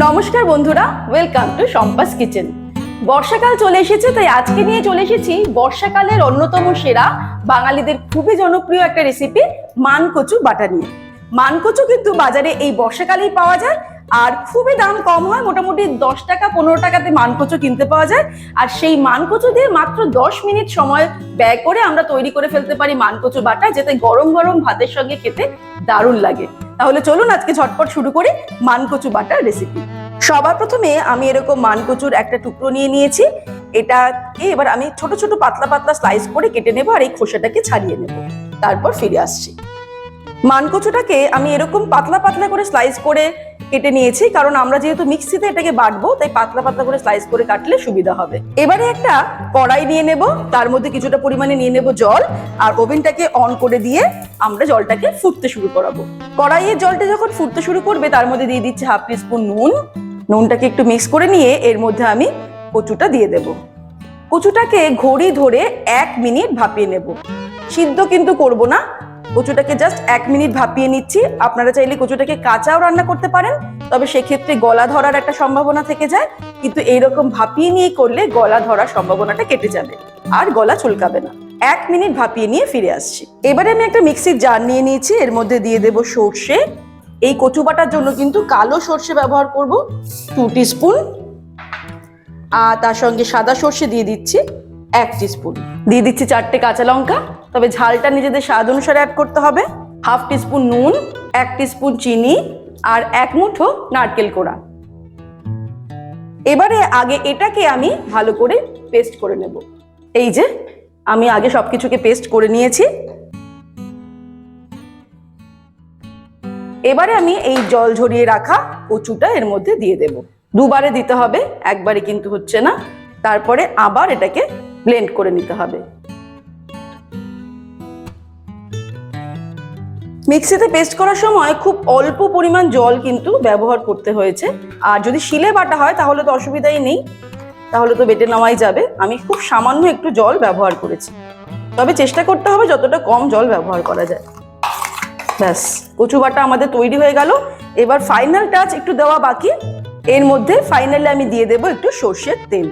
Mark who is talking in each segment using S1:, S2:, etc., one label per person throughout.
S1: নমস্কার বন্ধুরা welcome to সম্পাস kitchen বর্ষাকাল চলে এসেছে, তাই আজকে নিয়ে চলে এসেছি বর্ষাকালের অন্যতম সেরা বাঙালিদের খুবই জনপ্রিয় একটা রেসিপি মানকচু বাটা নিয়ে। মানকচু কিন্তু বাজারে এই বর্ষাকালেই পাওয়া যায়, আর খুবই দাম কম হয়, মোটামুটি দশ টাকা, পনেরো টাকাতে মানকচু কিনতে পাওয়া যায়। আর সেই মানকচু দিয়ে মাত্র দশ মিনিট সময় ব্যয় করে আমরা তৈরি করে ফেলতে পারি মানকচু বাটা যেতে গরম গরম ভাতের সঙ্গে খেতে দারুণ লাগে। তাহলে চলুন আজকে ঝটপট শুরু করি মানকচু বাটার রেসিপি সবার প্রথমে আমি এরকম মানকচুর একটা টুকরো নিয়ে নিয়েছি। এটাকে এবার আমি ছোট ছোট পাতলা পাতলা স্লাইস করে কেটে নেব আর এই খোসাটাকে ছাড়িয়ে নেব। তারপর ফিরে আসছি। মানকচুটাকে আমি এরকম পাতলা পাতলা করে স্লাইস করে কেটে নিয়েছি, কারণ আমরা যেহেতু মিক্সিতে এটাকে বাটবো, তাই পাতলা পাতলা করে স্লাইস করে কাটলে সুবিধা হবে। এবারে একটা কড়াই নিয়ে নেব, তার মধ্যে কিছুটা পরিমাণে নিয়ে নেব জল, আর ওভেনটাকে অন করে দিয়ে আমরা জলটাকে ফুটতে শুরু করাবো। কড়াইয়ের জলটা যখন ফুটতে শুরু করবে, তার মধ্যে দিয়ে দিচ্ছে হাফ টিস্পুন নুন। নুনটাকে একটু মিক্স করে নিয়ে এর মধ্যে আমি কচুটা দিয়ে দেব। কচুটাকে ঘড়ি ধরে এক মিনিট ভাপিয়ে নেব। সিদ্ধ কিন্তু করব না কচুটাকে জাস্ট এক মিনিট ভাপিয়ে নিচ্ছি। আপনারা চাইলে কচুটাকে কাঁচাও রান্না করতে পারেন, তবে সেক্ষেত্রে গলা ধরার একটা সম্ভাবনা থেকে যায়। কিন্তু এইরকম ভাপিয়ে নিয়ে করলে গলা ধরার সম্ভাবনাটা কেটে যাবে আর গলা চুলকাবে না। এক মিনিট ভাপিয়ে নিয়ে ফিরে আসছি। এবারে আমি একটা মিক্সির জার নিয়ে নিয়েছি, এর মধ্যে দিয়ে দেব সর্ষে। এই কচু বাটার জন্য কিন্তু কালো সর্ষে ব্যবহার করব টু স্পুন আর তার সঙ্গে সাদা সর্ষে দিয়ে দিচ্ছি এক স্পুন দিয়ে দিচ্ছি চারটে কাঁচা লঙ্কা। তবে ঝালটা নিজেদের স্বাদ অনুসারে অ্যাড করতে হবে। হাফ টিস্পুন নুন, এক স্পুন চিনি আর এক মুঠো নারকেল কোড়া। এবারে আগে এটাকে আমি ভালো করে পেস্ট করে নেব। এই যে, আমি আগে সব কিছুকে পেস্ট করে নিয়েছি। এবারে আমি এই জল ঝরিয়ে রাখা কচুটা এর মধ্যে দিয়ে দেব। দুবারে দিতে হবে, একবারে কিন্তু হচ্ছে না। তারপরে আবার এটাকে ব্লেন্ড করে নিতে হবে। মিক্সিতে পেস্ট করার সময় খুব অল্প পরিমাণ জল কিন্তু ব্যবহার করতে হয়েছে। আর যদি শিলে বাটা হয়, তাহলে তো অসুবিধাই নেই। তাহলে তো বেটে নেওয়াই যাবে। আমি খুব সামান্য একটু জল ব্যবহার করেছি। তবে চেষ্টা করতে হবে যতটা কম জল ব্যবহার করা যায়। ব্যাস, কচু বাটা আমাদের তৈরি হয়ে গেল। এবার ফাইনাল টাচ একটু দেওয়া বাকি। এর মধ্যে ফাইনালি আমি দিয়ে দেবো একটু সর্ষের তেল।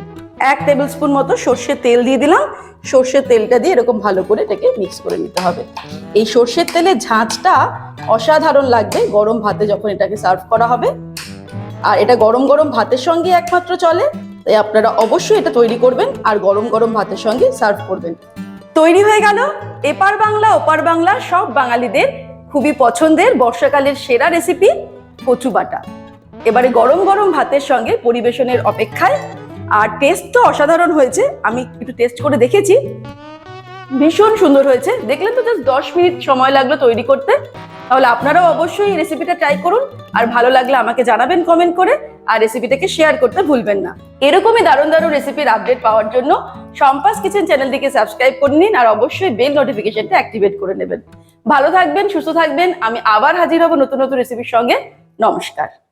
S1: এক টেবিল স্পুন মতো সর্ষের তেল দিয়ে দিলাম। সর্ষের তেলটা দিয়ে এরকম ভালো করে এটাকে মিক্স করে নিতে হবে। এই সর্ষের তেলের ঝাঁঝটা অসাধারণ লাগবে গরম ভাতে যখন এটাকে সার্ভ করা হবে। আর এটা গরম গরম ভাতের সঙ্গে একমাত্র চলে, তাই আপনারা অবশ্যই এটা তৈরি করবেন আর গরম গরম ভাতের সঙ্গে সার্ভ করবেন। তৈরি হয়ে গেল এপার বাংলা, ওপার বাংলা, সব বাঙালিদের খুবই পছন্দের বর্ষাকালের সেরা রেসিপি কচু বাটা এবারে গরম গরম ভাতের সঙ্গে পরিবেশনের অপেক্ষায় আর টেস্ট তো অসাধারণ হয়েছে। আমি একটু টেস্ট করে দেখেছি। ভীষণ সুন্দর হয়েছে। দেখলেন তো জাস্ট দশ মিনিট সময় লাগল তৈরি করতে। তাহলে আপনারাও অবশ্যই এই রেসিপিটা ট্রাই করুন। আর ভালো লাগলে আমাকে জানাবেন কমেন্ট করে। আর রেসিপিটাকে শেয়ার করতে ভুলবেন না। এরকমই দারুণ দারুণ রেসিপির আপডেট পাওয়ার জন্য সম্পাস কিচেন চ্যানেলটিকে সাবস্ক্রাইব করে নিন আর অবশ্যই বেল নোটিফিকেশনটা অ্যাক্টিভেট করে নেবেন। ভালো থাকবেন, সুস্থ থাকবেন। আমি আবার হাজির হব নতুন নতুন রেসিপির সঙ্গে। নমস্কার।